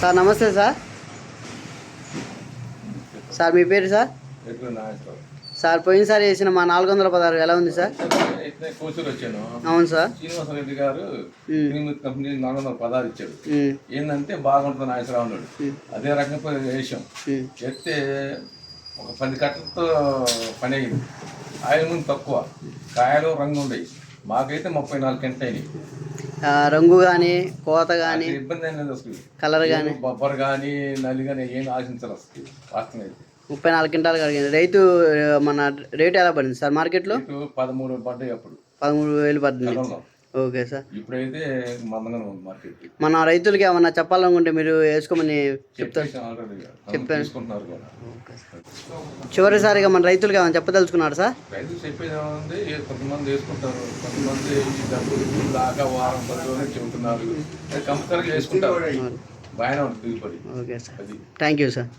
Sir నమస్తే sir. Sir మీ పేరు sir? Sir. పోయినసారి వేసిన మా నాలుగు వందల పదహారు ఎలా ఉంది సార్? వచ్చాను. అవును సార్. శ్రీనివాసరెడ్డి గారు ఉమ్. క్రీమిత్ కంపెనీ నాలుగు వందల పదాలు ఇచ్చాడు ఏంటంటే బాగుంటుంది నాగేశ్వరరావు అన్నాడు. అదే రకంగా వేసాం చెప్తే ఒక పది కట్టలతో పని అయింది. ఆయిల్ ముందు తక్కువ. కాయలు రంగు ఉండేవి. మాకైతే ముప్పై నాలుగు గంటలు అయినాయి రంగు కానీ కోత కానీ ఇబ్బంది లేదు అసలు. కలర్ కానీ బొబ్బర్ కానీ నల్లి కానీ ఏం ఆశించాలి వాస్తవం అయితే. ముప్పై నాలుగు క్వింటాలు కలిగింది రైతు మన రేట్ ఎలా పడింది సార్ మార్కెట్లో? పదమూడు పడ్డాయి అప్పుడు. పదమూడు వేలు కలంలో ఓకే సార్. ఇప్పుడైతే మందంగానే ఉంది మార్కెట్. మన రైతులకి ఏమన్నా చెప్పాలనుకుంటే మీరు వేసుకోమని చెప్తారు చెప్పాను. కూడా చివరిసారిగా మన రైతులకి ఏమైనా చెప్పదలుచుకున్నారు సార్? రైతులు చెప్పేది ఏముంది? ఏ కొంతమంది వేసుకుంటారు కొంతమంది ఈ డబ్బులు దాకా వారం పది రోజులు చెబుతున్నారు. అది కంపల్సరీగా వేసుకుంటారు. బాగానే ఉంటుంది దిగుబడి okay sir. Thank you sir.